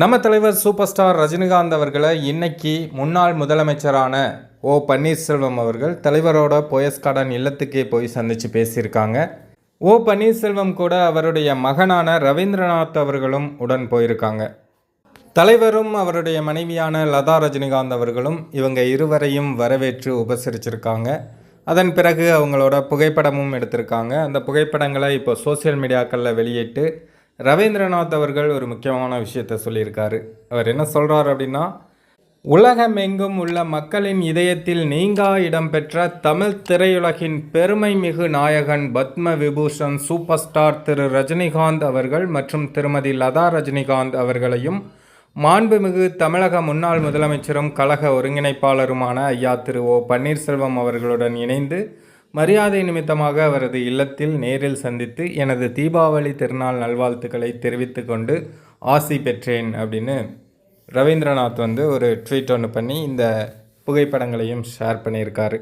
நம்ம தலைவர் super star Rajinikanth அவர்களை இன்னைக்கு முன்னாள் முதலமைச்சரான ஓ பன்னீர்செல்வம் அவர்கள் தலைவரோட போயஸ்கார்டன் இல்லத்துக்கே போய் சந்தித்து பேசியிருக்காங்க. ஓ பன்னீர்செல்வம் கூட அவருடைய மகனான ரவீந்திரநாத் அவர்களும் உடன் போயிருக்காங்க. தலைவரும் அவருடைய மனைவியான லதா ரஜினிகாந்த் அவர்களும் இவங்க இருவரையும் வரவேற்று உபசரிச்சிருக்காங்க. அதன் பிறகு அவங்களோட புகைப்படமும் எடுத்திருக்காங்க. அந்த புகைப்படங்களை இப்போ சோஷியல் மீடியாக்களில் வெளியிட்டு ரவீந்திரநாத் அவர்கள் ஒரு முக்கியமான விஷயத்தை சொல்லியிருக்காரு. அவர் என்ன சொல்கிறார் அப்படின்னா உலகமெங்கும் உள்ள மக்களின் இதயத்தில் நீங்கா இடம்பெற்ற தமிழ் திரையுலகின் பெருமை மிகு நாயகன் பத்ம விபூஷன் சூப்பர் ஸ்டார் திரு ரஜினிகாந்த் அவர்கள் மற்றும் திருமதி லதா ரஜினிகாந்த் அவர்களையும் மாண்புமிகு தமிழக முன்னாள் முதலமைச்சரும் கழக ஒருங்கிணைப்பாளருமான ஐயா திரு ஓ பன்னீர்செல்வம் அவர்களுடன் இணைந்து மரியாதை நிமித்தமாக அவரது இல்லத்தில் நேரில் சந்தித்து எனது தீபாவளி திருநாள் நல்வாழ்த்துக்களை தெரிவித்து கொண்டு ஆசி பெற்றேன் அப்படின்னு ரவீந்திரநாத் வந்து ஒரு ட்வீட் ஒன்று பண்ணி இந்த புகைப்படங்களையும் ஷேர் பண்ணியிருக்காரு.